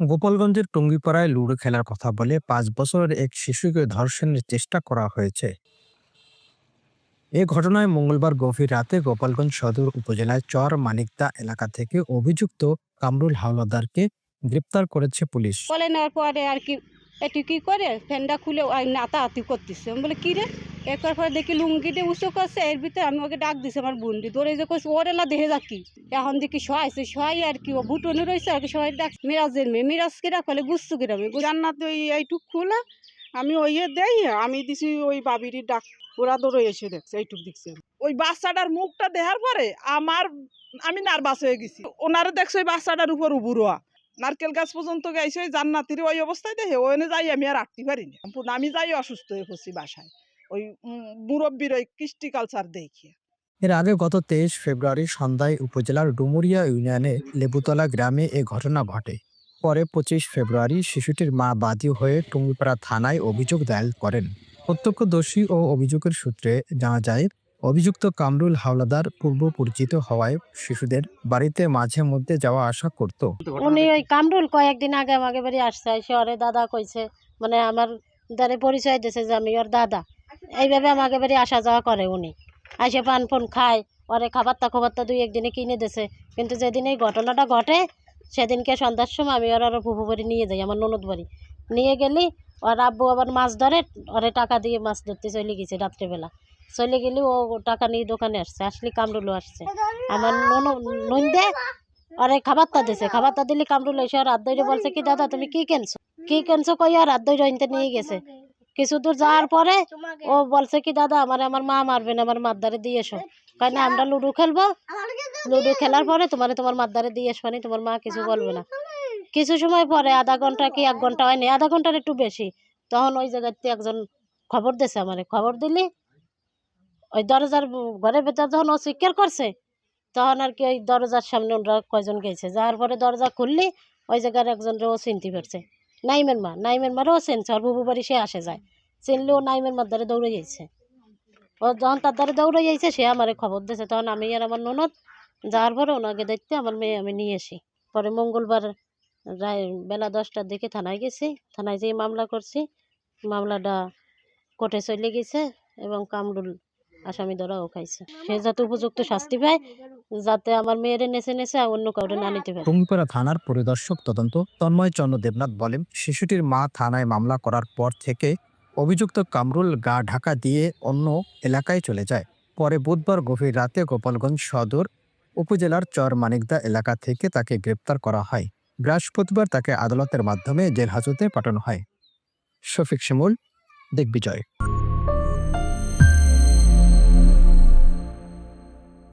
গোপালগঞ্জের টঙ্গিপাড়ায় লুডো খেলার কথা বলে পাঁচ বছরের এক শিশুকে ধর্ষণের চেষ্টা করা হয়েছে। এ ঘটনায় মঙ্গলবার গভীর রাতে গোপালগঞ্জ সদর উপজেলায় চর মানিকদা এলাকা থেকে অভিযুক্ত কামরুল হাওলাদারকে গ্রেপ্তার করেছে পুলিশ। বলে নেওয়ার পরে আর কি একটু কি করে? ফ্যানটা খুলে ওই নাতাহাতি করতেছে। বলে, কি রে? একবার পরে দেখি লুঙ্গিতে উঁচু করছে, এর ভিতরে আমি ওকে ডাক দিছি আমার বুন্ডি ধরে যে করছে ওর এলা দেখে যা কি? এখন দেখি শোয়াইছে শোয়াই আর কি, ও বুটনে রয়েছে আর কি সবাই ডাক মিরাজের মেয়ে, মিরাজ কিরা কলে গুস্তু কিরামে জান্নাত ওই এইটুক খুলে, আমি ওইয়ে দেই, আমি দিছি ওই বাবির ডাক, ওরা দৌড়ে এসে দেখছে, এইটুক দেখছে। ওই বাচ্চাটার মুখটা দেখার পরে আমার, আমি নার্ভাস হয়ে গেছি। ওনারে দেখছে ওই বাচ্চাটার উপর উবুরোয়া। নারকেল গাছ পর্যন্ত গেছে ওই জান্নাতির ওই অবস্থায় দেখে ওখানে যাই আমি আর আটতে পারিনি। আমি যাই অসুস্থ হয়ে পড়ছি বাসায়। ওই ওই কৃষ্টি কালচার দেখিয়ে। এর আগে গত তেইশ ফেব্রুয়ারি সন্ধ্যায় উপজেলার ডুমুরিয়া ইউনিয়নে লেবুতলা গ্রামে এ ঘটনা ঘটে। পরে পঁচিশ ফেব্রুয়ারি শিশুটির মা বাদী হয়ে টুঙ্গিপাড়া থানায় অভিযোগ দায়ের করেন। প্রত্যক্ষদর্শী ও অভিযোগের সূত্রে জানা যায় অভিযুক্ত কামরুল হাওলাদার পূর্ব পরিচিত হওয়ায় শিশুদের বাড়িতে মাঝে মধ্যে যাওয়া আসা করত। উনি ওই কামরুল কয়েকদিন আগে আমাকে বাড়ি আসছে শহরে দাদা কইছে মানে আমার দ্বারে পরিচয় দিয়েছে যে আমি ওর দাদা। এইভাবে আমাকে বাড়ি আসা যাওয়া করে উনি। আসে পান ফোন খায় ওরে খাবারটা খাবারটা দুই একদিনে কিনে দিছে। কিন্তু যেদিন এই ঘটনাটা ঘটে, সেদিনকে সন্ধ্যার সময় আমি ওর ফুফু বাড়ি নিয়ে যাই, আমার ননদ বাড়ি। নিয়ে গেলি, ওর আব্বু আবার মাছ ধরে, ওরে টাকা দিয়ে মাছ ধরতে চলে গেছে রাত্রেবেলা। চলে গেলি, ও টাকা নিয়ে দোকানে আসছে, আসলে কামরুলও আসছে। আমার নন, নন্দে আরে খাবারটা দিছে, খাবারটা দিলে কামরুল এসে আর আদ্দৈরে বলছে, কি দাদা, তুমি কি কেনছো? কি কেনছো কই আর আদ্দৈরে ইনতে নিয়ে গেছে। কিছু দূর যাওয়ার পরে ও বলছে কি দাদা আমার আমার মা মারবে না আমার মাদ্দারে দিয়ে এসো। কারণ আমরা লুডো খেলব। লুডো খেলার পরে তোমার তোমার মাদ্দারে দিয়ে এসো তোমার মা কিছু বলবে না। কিছু সময় পরে আধা ঘণ্টা কি এক ঘণ্টা হয়নি? আধা ঘণ্টার একটু বেশি। তখন ওই জায়গাতে একজন খবর দিছে আমার। খবর দিলি? ওই দরজার ঘরের ভেতর যখন ও স্বীকার করছে তখন আর কি ওই দরজার সামনে ওরা কয়জন গেছে। যাওয়ার পরে দরজা খুললি ওই জায়গার একজন ও চিনতে পারছে। নাইমের মা, নাইমের মারও চিনছে ওর বুবু বাড়ি সে আসে যায়। চিনলে ও নাইমের মার দ্বারে দৌড়ে যাইছে। ও যখন তার দ্বারে দৌড়ে যাইছে, সে আমারে খবর দিয়েছে তখন আমি আর আমার ননদ যাওয়ার পরে ওনাকে দেখতে আমার মেয়ে, আমি নিয়ে আসি। পরে মঙ্গলবার রায়, বেলা দশটার দিকে থানায় গেছি। থানায় যেয়ে মামলা করছি, মামলাটা কোর্টে চলে গেছে এবং কামরুল আসামি ধরাও খাইছে। সে যাতে উপযুক্ত শাস্তি পায় যাতে আমার মেয়েরে নেচে নেচে অন্য কাউরে না নিতে পারে। টুঙ্গিপাড়া থানার পরিদর্শক তদন্ত তন্ময় চন্দ্র দেবনাথ বলেন, শিশুটির মা থানায় মামলা করার পর থেকে অভিযুক্ত কামরুল গা ঢাকা দিয়ে অন্য এলাকায় চলে যায়। পরে বুধবার গভীর রাতে গোপালগঞ্জ সদর উপজেলার চর মানিকদা এলাকা থেকে তাকে গ্রেপ্তার করা হয়। বৃহস্পতিবার তাকে আদালতের মাধ্যমে জেল হাজতে পাঠানো হয়। শফিক শিমুল দিগ্বিজয়